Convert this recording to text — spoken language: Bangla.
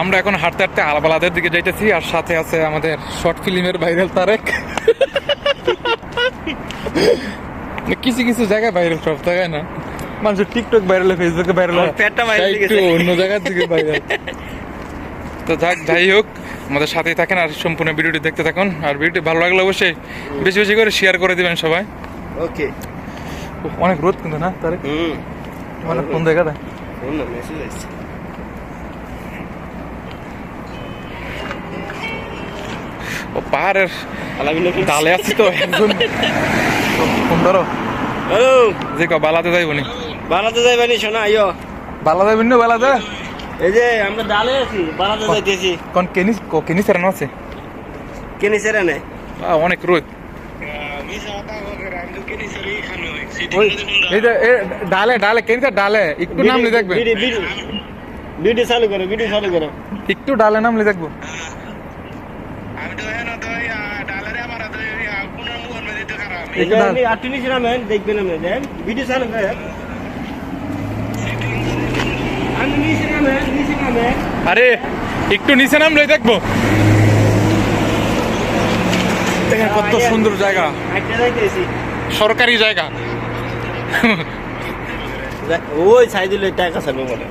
আমরা এখন হাঁটতে হাঁটতে আলবালাদের দিকে যাইতেছি আর সাথে আছে আমাদের শর্ট ফিল্মের ভাইরাল তারেক। কিছু কিছু জায়গায় ভাইরাল সব জায়গায় না। মানুষের টিকটক ভাইরাল ফেসবুকে ভাইরাল একটু অন্য জায়গার দিকে ভাইরাল তো যাক যাই হোক আমাদের সাথেই থাকেন আর সম্পূর্ণ ভিডিওটি দেখতে থাকুন। আর ভিডিওটি ভালো লাগলে অবশ্যই বেশি বেশি করে শেয়ার করে দিবেন সবাই। ওকে অনেক রোদ কিন্তু না তারে হুম। মানে কোন জায়গাটা? মেসেজ আসছে। ও পাহাড়ের ডালে আছি তো একজন। ফোন ধরো। যে ক বালাতে যাইব নি বানাতে যাইবানি শোনা আইও বালা যাবেন না বালাতে? এই যে আমরা ডালে আছি বানাতে যাইতেছি। কোন কেনি কেনি সেরানো আছে? কেনি সেরে নে আ, অনেক রোদ। ডালে ডালে কেনিতে ডালে একটু নামলে দেখবে। বিডি চালু করো বিডি চালু করো। একটু ডালে নামলে দেখব এই যে একটু আপনি আটটি নিচে নামেন দেখবেন আপনি দেন বিডি চালু করেন নিচে নামেন নিচে নামেন আরে একটু নিচে নামলে দেখব। দেখেন কত সুন্দর জায়গা। সরকারি জায়গা। ওই সাইদুল টাকা চালু করে